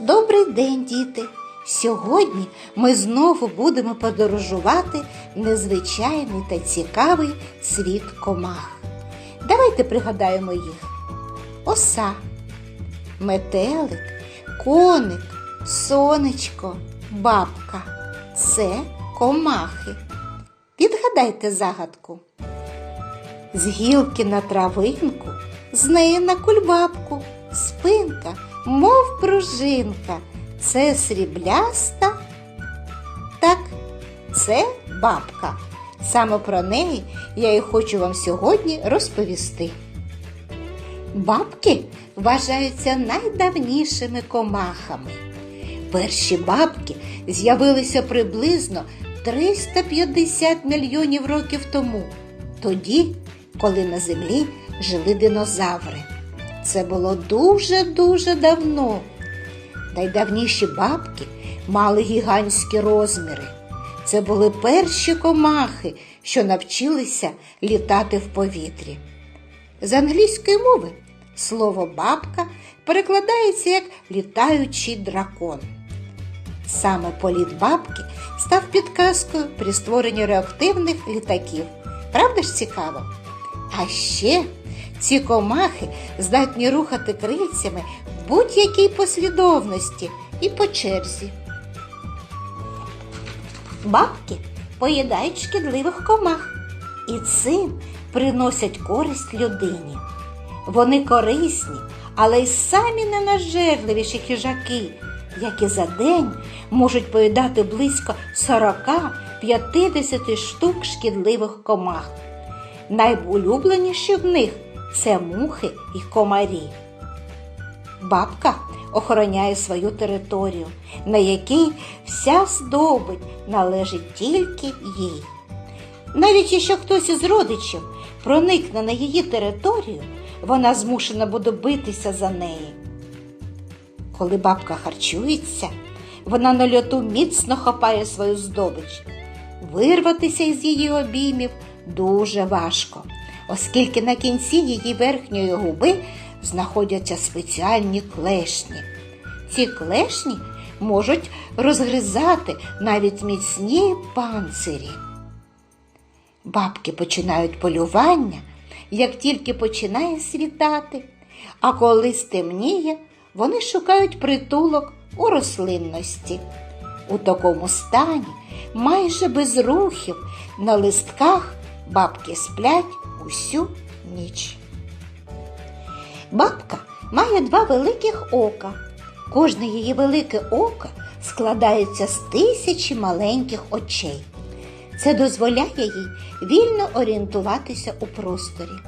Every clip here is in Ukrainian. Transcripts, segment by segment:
Добрий день, діти! Сьогодні ми знову будемо подорожувати в незвичайний та цікавий світ комах. Давайте пригадаємо їх: оса, метелик, коник, сонечко, бабка це комахи. Відгадайте загадку. З гілки на травинку, з неї на кульбабку, спинка, мов пружинка, це срібляста. Так, це бабка. Саме про неї я і хочу вам сьогодні розповісти. Бабки вважаються найдавнішими комахами. Перші бабки з'явилися приблизно 350 мільйонів років тому, тоді, коли на землі жили динозаври. Це було дуже-дуже давно. Найдавніші бабки мали гігантські розміри. Це були перші комахи, що навчилися літати в повітрі. З англійської мови слово бабка перекладається як літаючий дракон. Саме політ бабки став підказкою при створенні реактивних літаків. Правда ж цікаво? А ще ці комахи здатні рухати крильцями в будь-якій послідовності і по черзі. Бабки поїдають шкідливих комах і цим приносять користь людині. Вони корисні, але й самі ненажерливіші хижаки, які за день можуть поїдати близько 40-50 штук шкідливих комах. Найулюбленіші в них це мухи і комарі. Бабка охороняє свою територію, на якій вся здобить належить тільки їй. Навіть якщо хтось із родичів проникне на її територію, вона змушена буде битися за неї. Коли бабка харчується, вона на льоту міцно хапає свою здобич. Вирватися із її обіймів дуже важко, оскільки на кінці її верхньої губи знаходяться спеціальні клешні. Ці клешні можуть розгризати навіть міцні панцирі. Бабки починають полювання, як тільки починає світати, а коли стемніє, вони шукають притулок у рослинності. У такому стані, майже без рухів, на листках бабки сплять усю ніч. Бабка має два великих ока. Кожне її велике око складається з тисячі маленьких очей. Це дозволяє їй вільно орієнтуватися у просторі.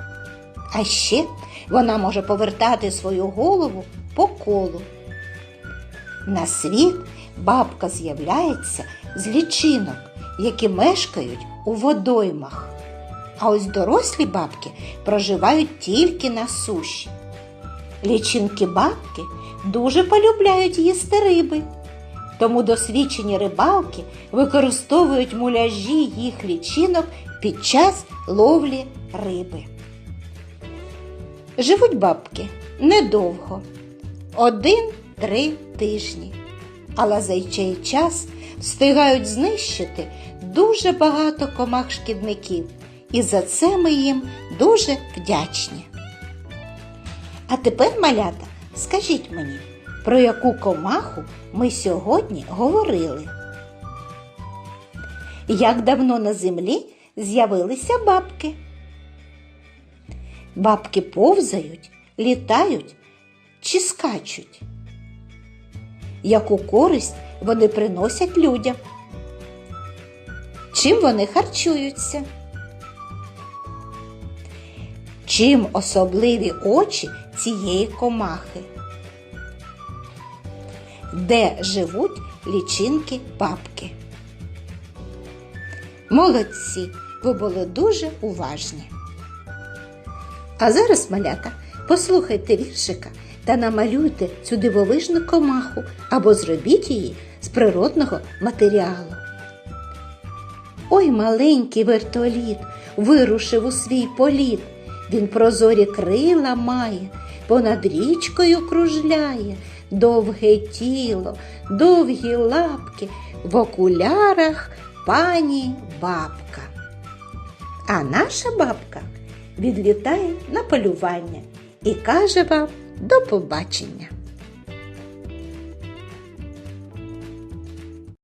А ще вона може повертати свою голову по колу. На світ бабка з'являється з лічинок, які мешкають у водоймах. А ось дорослі бабки проживають тільки на суші. Лічинки бабки дуже полюбляють їсти риби, тому досвідчені рибалки використовують муляжі їх лічинок під час ловлі риби. Живуть бабки недовго один-три тижні, але за цей час встигають знищити дуже багато комах шкідників, і за це ми їм дуже вдячні. А тепер, малята, скажіть мені, про яку комаху ми сьогодні говорили? Як давно на землі з'явилися бабки? Бабки повзають, літають чи скачуть? Яку користь вони приносять людям? Чим вони харчуються? Чим особливі очі цієї комахи? Де живуть лічинки бабки? Молодці, ви були дуже уважні. А зараз, малята, послухайте віршика та намалюйте цю дивовижну комаху або зробіть її з природного матеріалу. Ой, маленький вертоліт вирушив у свій політ. Він прозорі крила має, понад річкою кружляє, довге тіло, довгі лапки, в окулярах пані бабка. А наша бабка відлітає на полювання і каже вам до побачення.